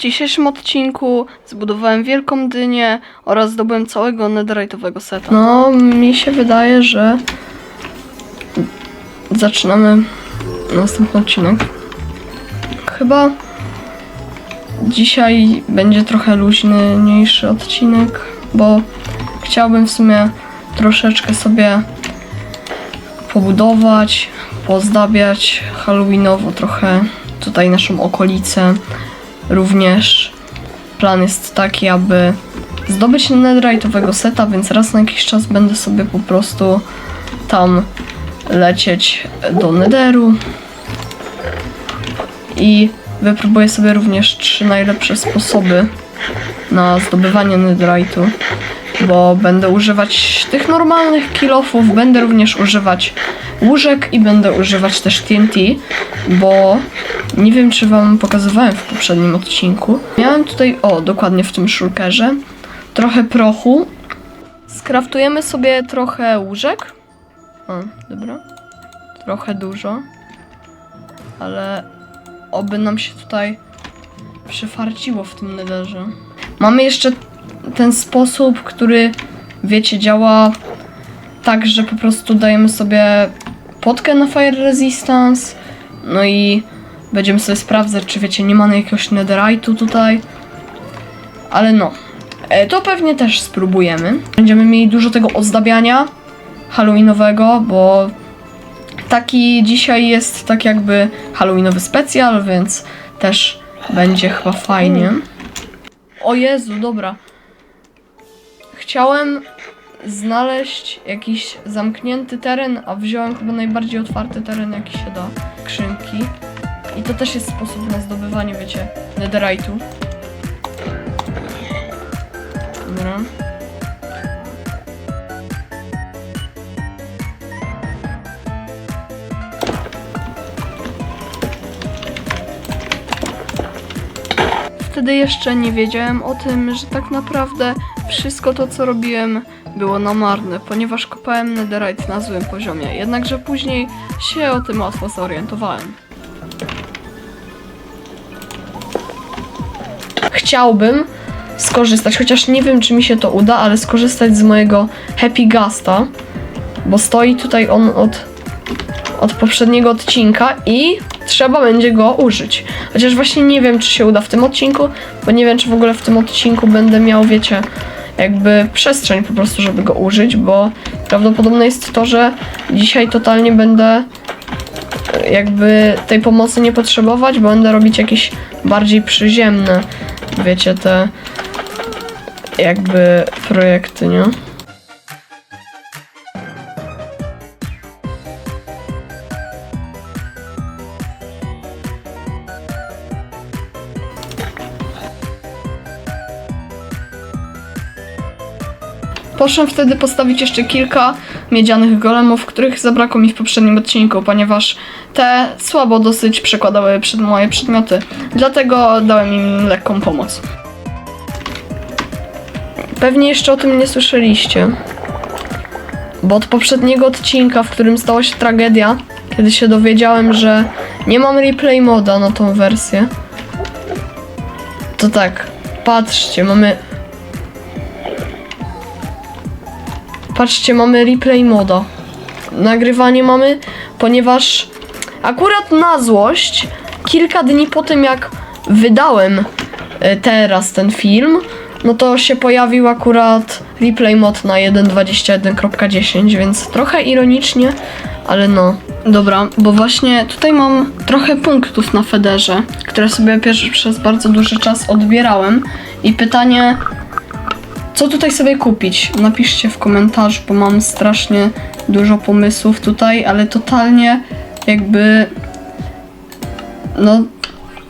dzisiejszym odcinku zbudowałem wielką dynię oraz zdobyłem całego netherite'owego seta. No, mi się wydaje, że zaczynamy następny odcinek. Chyba dzisiaj będzie trochę luźniejszy odcinek, bo chciałbym w sumie troszeczkę sobie pobudować, pozdabiać halloweenowo trochę tutaj naszą okolicę. Również plan jest taki, aby zdobyć netherite'owego seta, więc raz na jakiś czas będę sobie po prostu tam lecieć do netheru i wypróbuję sobie również trzy najlepsze sposoby na zdobywanie netherite'u, bo będę używać tych normalnych kilofów, będę również używać łóżek i będę używać też TNT, bo nie wiem, czy wam pokazywałem w poprzednim odcinku. Miałem tutaj, o, dokładnie w tym szulkerze, trochę prochu. Skraftujemy sobie trochę łóżek. O, dobra. Trochę dużo. Ale oby nam się tutaj przyfarciło w tym netherze. Mamy jeszcze ten sposób, który, wiecie, działa tak, że po prostu dajemy sobie potkę na fire resistance, no i będziemy sobie sprawdzać, czy wiecie, nie mamy jakiegoś netherite'u tutaj. Ale no, e, to pewnie też spróbujemy. Będziemy mieli dużo tego ozdabiania halloweenowego, bo taki dzisiaj jest tak jakby halloweenowy specjal, więc też będzie chyba fajnie. O Jezu, dobra. Chciałem znaleźć jakiś zamknięty teren, a wziąłem chyba najbardziej otwarty teren, jaki się da. Skrzynki. I to też jest sposób na zdobywanie, wiecie, netherite'u. Dobra. Wtedy jeszcze nie wiedziałem o tym, że tak naprawdę wszystko to, co robiłem, było na marne, ponieważ kopałem netherite na złym poziomie. Jednakże później się o tym łatwo zorientowałem. Chciałbym skorzystać, chociaż nie wiem, czy mi się to uda, ale skorzystać z mojego Happy Gasta, bo stoi tutaj on od, od poprzedniego odcinka i trzeba będzie go użyć. Chociaż właśnie nie wiem, czy się uda w tym odcinku, bo nie wiem, czy w ogóle w tym odcinku będę miał, wiecie, jakby przestrzeń po prostu, żeby go użyć, bo prawdopodobne jest to, że dzisiaj totalnie będę e, jakby tej pomocy nie potrzebować, bo będę robić jakieś bardziej przyziemne, wiecie, te jakby projekty, nie? Poszłam wtedy postawić jeszcze kilka miedzianych golemów, których zabrakło mi w poprzednim odcinku, ponieważ te słabo dosyć przekładały przed moje przedmioty. Dlatego dałem im lekką pomoc. Pewnie jeszcze o tym nie słyszeliście. Bo od poprzedniego odcinka, w którym stała się tragedia, kiedy się dowiedziałem, że nie mam replay moda na tą wersję, to tak, patrzcie, mamy Patrzcie, mamy replay moda. Nagrywanie mamy, ponieważ akurat na złość, kilka dni po tym jak wydałem e, teraz ten film, no to się pojawił akurat replay mod na 1.21.10, więc trochę ironicznie, ale no. Dobra, bo właśnie tutaj mam trochę punktów na Federze, które sobie pierwszy przez bardzo duży czas odbierałem i pytanie, co tutaj sobie kupić? Napiszcie w komentarzu, bo mam strasznie dużo pomysłów tutaj, ale totalnie jakby. No.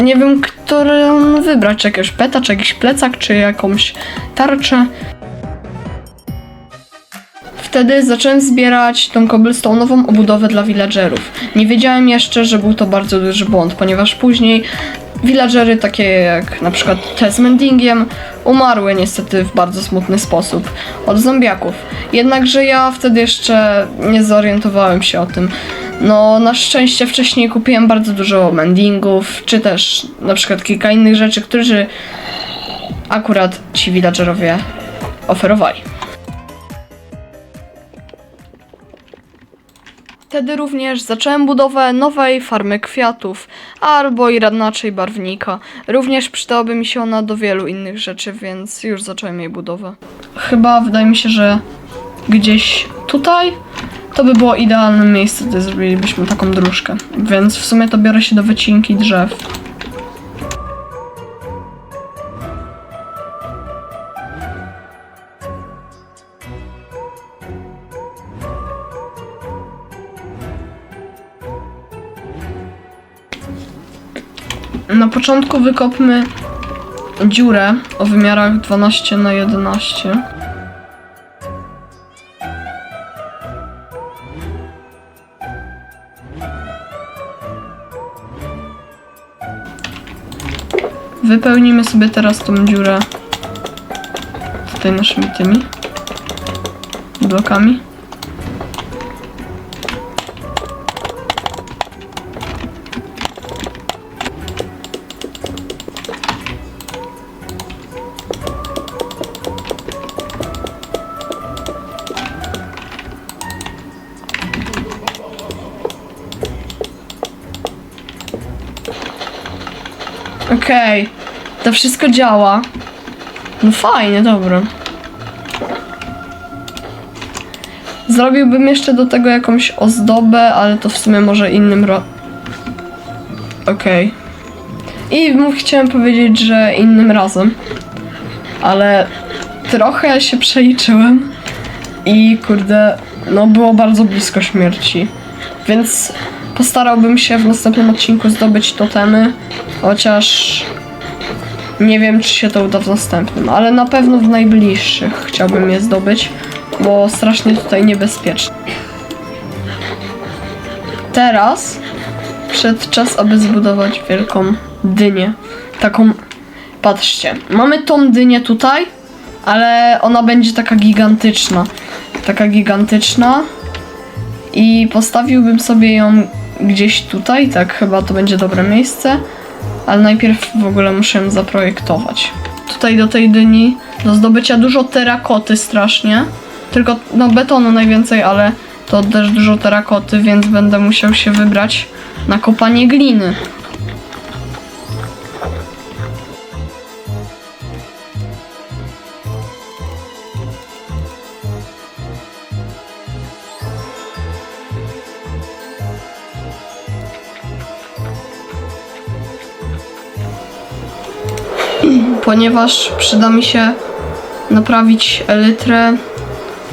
Nie wiem, którą wybrać. Czy jakiegoś peta, czy jakiś plecak, czy jakąś tarczę. Wtedy zacząłem zbierać tą cobblestone'ową obudowę dla villagerów. Nie wiedziałem jeszcze, że był to bardzo duży błąd, ponieważ później villagery takie jak na przykład te z mendingiem umarły niestety w bardzo smutny sposób od zombiaków. Jednakże ja wtedy jeszcze nie zorientowałem się o tym. No, na szczęście wcześniej kupiłem bardzo dużo mendingów, czy też na przykład kilka innych rzeczy, które akurat ci villagerowie oferowali. Wtedy również zacząłem budowę nowej farmy kwiatów, albo i radnaczej barwnika. Również przydałaby mi się ona do wielu innych rzeczy, więc już zacząłem jej budowę. Chyba wydaje mi się, że gdzieś tutaj to by było idealne miejsce, gdzie zrobilibyśmy taką dróżkę. Więc w sumie to biorę się do wycinki drzew. Początku wykopmy dziurę o wymiarach 12 na 11. Wypełnimy sobie teraz tą dziurę tutaj naszymi tymi blokami. Okej, to wszystko działa. No fajnie, dobra. Zrobiłbym jeszcze do tego jakąś ozdobę, ale to w sumie może innym ro... Okej. I mów, chciałem powiedzieć, że innym razem. Ale trochę się przeliczyłem i kurde, no było bardzo blisko śmierci. Więc postarałbym się w następnym odcinku zdobyć totemy, chociaż nie wiem, czy się to uda w następnym, ale na pewno w najbliższych chciałbym je zdobyć, bo strasznie tutaj niebezpiecznie. Teraz przyszedł czas, aby zbudować wielką dynię. Taką, patrzcie, mamy tą dynię tutaj, ale ona będzie taka gigantyczna. Taka gigantyczna. I postawiłbym sobie ją gdzieś tutaj, tak chyba to będzie dobre miejsce. Ale najpierw w ogóle muszę ją zaprojektować. Tutaj do tej dyni do zdobycia dużo terakoty strasznie. Tylko no betonu najwięcej, ale to też dużo terakoty, więc będę musiał się wybrać na kopanie gliny. Ponieważ przyda mi się naprawić elytrę,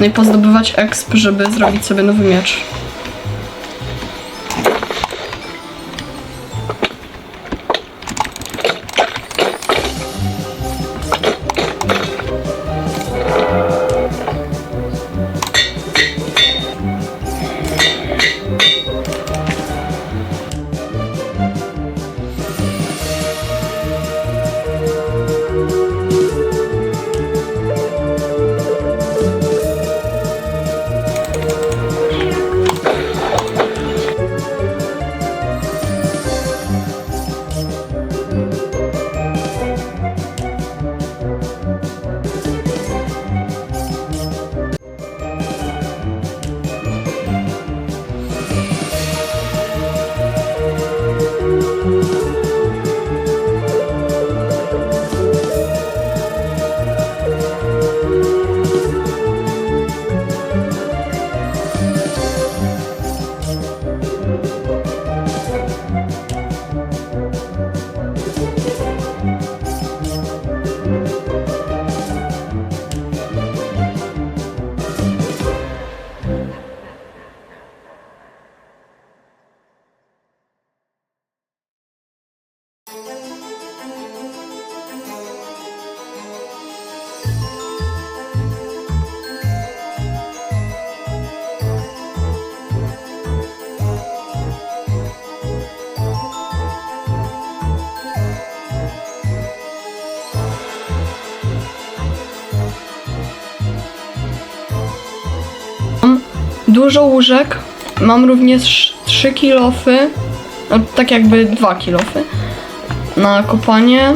no i pozdobywać exp, żeby zrobić sobie nowy miecz. Dużo łóżek. Mam również 3 kilofy, no tak jakby 2 kilofy na kopanie.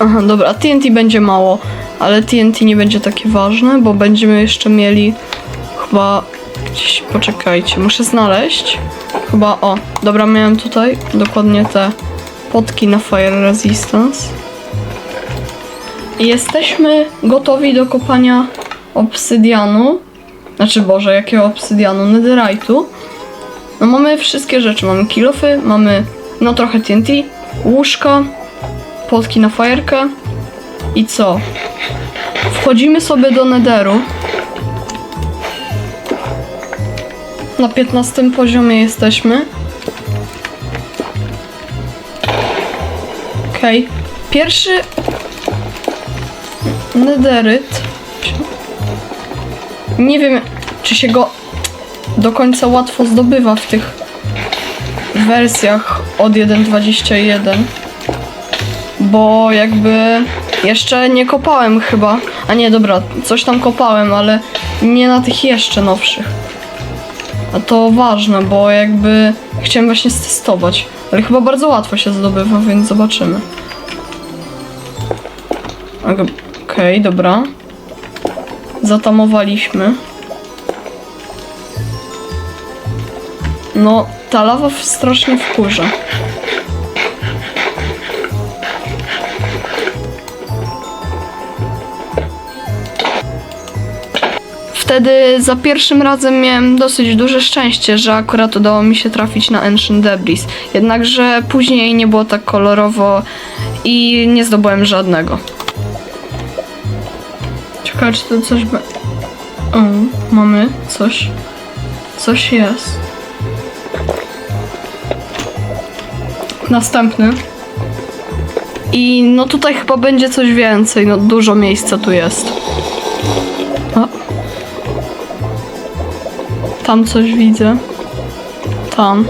Aha, dobra, TNT będzie mało, ale TNT nie będzie takie ważne, bo będziemy jeszcze mieli chyba gdzieś, poczekajcie, muszę znaleźć. Chyba, o, dobra, miałem tutaj dokładnie te potki na Fire Resistance. Jesteśmy gotowi do kopania obsydianu. Znaczy, Boże, jakiego obsydianu? Netherite'u. No mamy wszystkie rzeczy. Mamy kilofy, mamy no trochę TNT, łóżka, potki na fajerkę. I co? Wchodzimy sobie do Netheru. Na 15 poziomie jesteśmy. Okej. Pierwszy nederyt. Nie wiem, czy się go do końca łatwo zdobywa w tych wersjach od 1.21. Bo jakby jeszcze nie kopałem chyba. A nie, dobra, coś tam kopałem, ale nie na tych jeszcze nowszych. A to ważne, bo jakby chciałem właśnie stestować. Ale chyba bardzo łatwo się zdobywa, więc zobaczymy. Ok- Okej, dobra. Zatamowaliśmy. No, ta lawa strasznie wkurza. Wtedy za pierwszym razem miałem dosyć duże szczęście, że akurat udało mi się trafić na Ancient Debris. Jednakże później nie było tak kolorowo i nie zdobyłem żadnego. Czy to coś. O, mamy coś. Coś jest. Następny. I no tutaj chyba będzie coś więcej, no dużo miejsca tu jest. O. Tam coś widzę. Tam.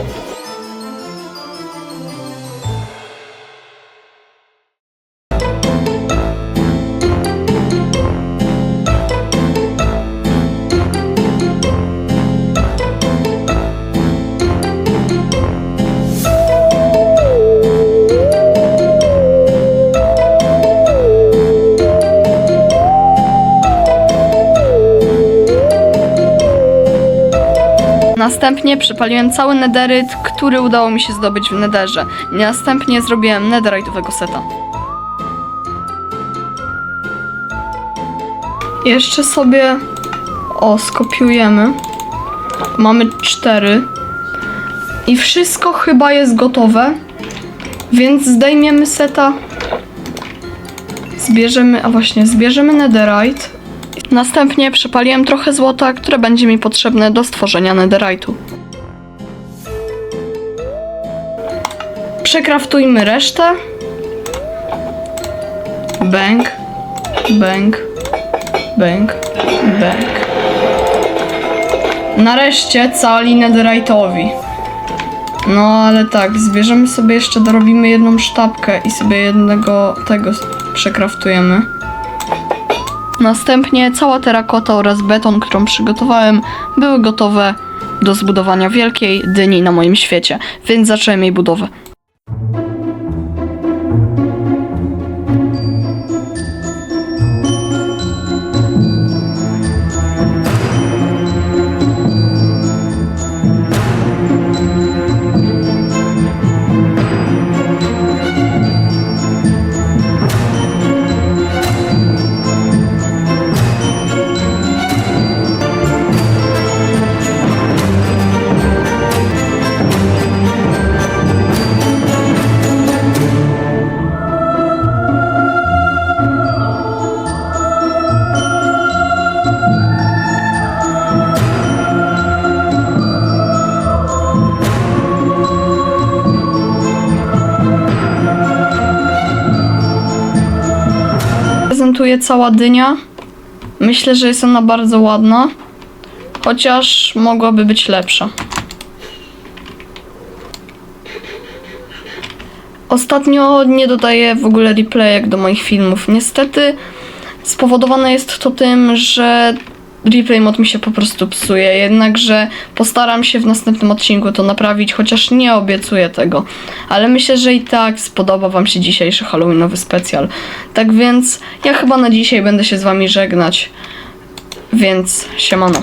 Następnie przypaliłem cały nederyt, który udało mi się zdobyć w nederze. Następnie zrobiłem netherite'owego seta. Jeszcze sobie o skopiujemy. Mamy cztery. I wszystko chyba jest gotowe. Więc zdejmiemy seta. Zbierzemy, a właśnie, zbierzemy netherite. Następnie przepaliłem trochę złota, które będzie mi potrzebne do stworzenia netherite'u. Przekraftujmy resztę. Bang, bang, bang, bang. Nareszcie cali netherite'owi. No ale tak, zbierzemy sobie jeszcze, dorobimy jedną sztabkę i sobie jednego tego przekraftujemy. Następnie cała terakota oraz beton, którą przygotowałem, były gotowe do zbudowania wielkiej dyni na moim świecie, więc zacząłem jej budowę. Prezentuje cała dynia. Myślę, że jest ona bardzo ładna, chociaż mogłaby być lepsza. Ostatnio nie dodaję w ogóle replayek do moich filmów. Niestety spowodowane jest to tym, że replay mod mi się po prostu psuje, jednakże postaram się w następnym odcinku to naprawić, chociaż nie obiecuję tego. Ale myślę, że i tak spodoba Wam się dzisiejszy Halloweenowy specjal. Tak więc ja chyba na dzisiaj będę się z Wami żegnać. Więc siemano.